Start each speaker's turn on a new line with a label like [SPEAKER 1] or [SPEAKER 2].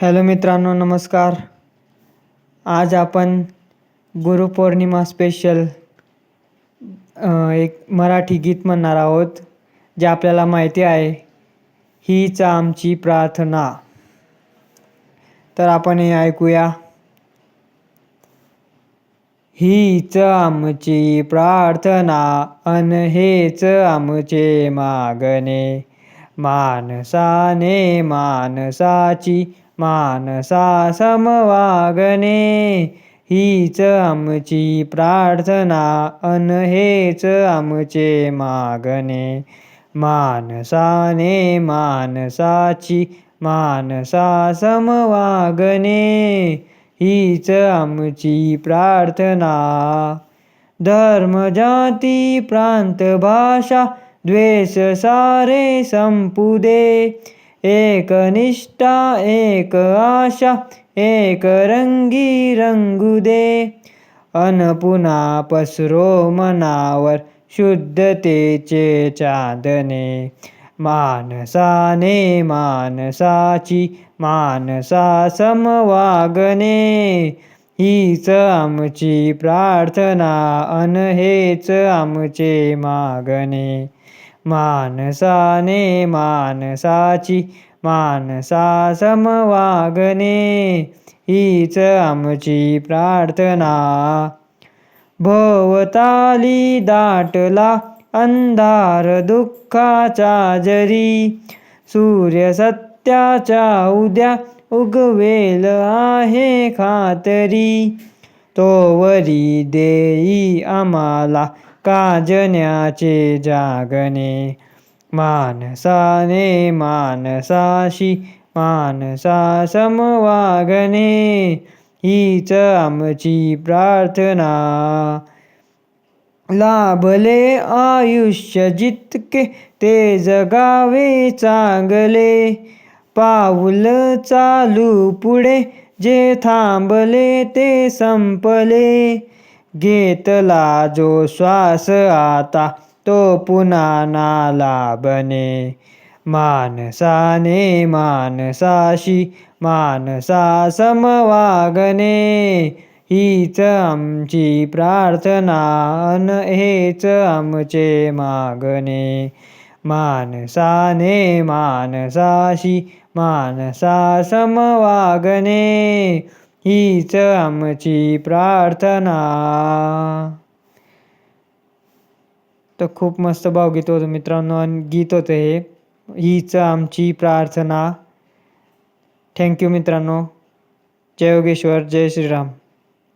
[SPEAKER 1] Hello मित्रांनो नमस्कार. आज आपण गुरुपौर्णिमा स्पेशल एक मराठी गीत म्हणणार आहोत जे आपल्याला माहिती आहे हीच आमची प्रार्थना. तर आपण हे ऐकूया. हीच आमची प्रार्थना अन हेच आमचे मागणे. मानसाने मानसाची मानसा समवागणे हीच आमची प्रार्थना अन हेच आमचे मागणे. मानसाने मानसाची मानसा समवागणे हीच आमची प्रार्थना. धर्म जाती प्रांत भाषा द्वेष सारे संपुदे। एकनिष्ठा एक निष्ठा एक आशा एक रंगी रंगू दे अन पुन्हा पसरो मनावर शुद्धतेचे चांदणे मानसाने मानसाची मानसा समवागणे हीच आमची प्रार्थना अन हेच आमचे मागणे. मानसाने मानसाची मानसा समवागणे हीच आमची प्रार्थना. भोवताली दाटला अंधार दुःखाचा जरी सूर्य सत्याच्या उद्या उगवेल आहे खातरी. तोवरी देई आम्हाला काजण्याचे जागणे. मानसाने मानसाशी मानसा समवागणे हीच आमची प्रार्थना. लाभले आयुष्य जितके ते जगावे चांगले. पाऊल चालू पुढे जे थांबले ते संपले. घेतला जो श्वास आता तो पुन्हा ना लाभणे मानसाने मानसाशी मानसा समवागणे हीच आमची प्रार्थना अन हेच आमचे मागणे. मानसाने मानसाशी मानसा समवागणे हीच आमची प्रार्थना. तर खूप मस्त भावगीत होतं मित्रांनो आणि गीत होतं हे. हीच आमची प्रार्थना. थँक्यू मित्रांनो. जय योगेश्वर जय श्रीराम.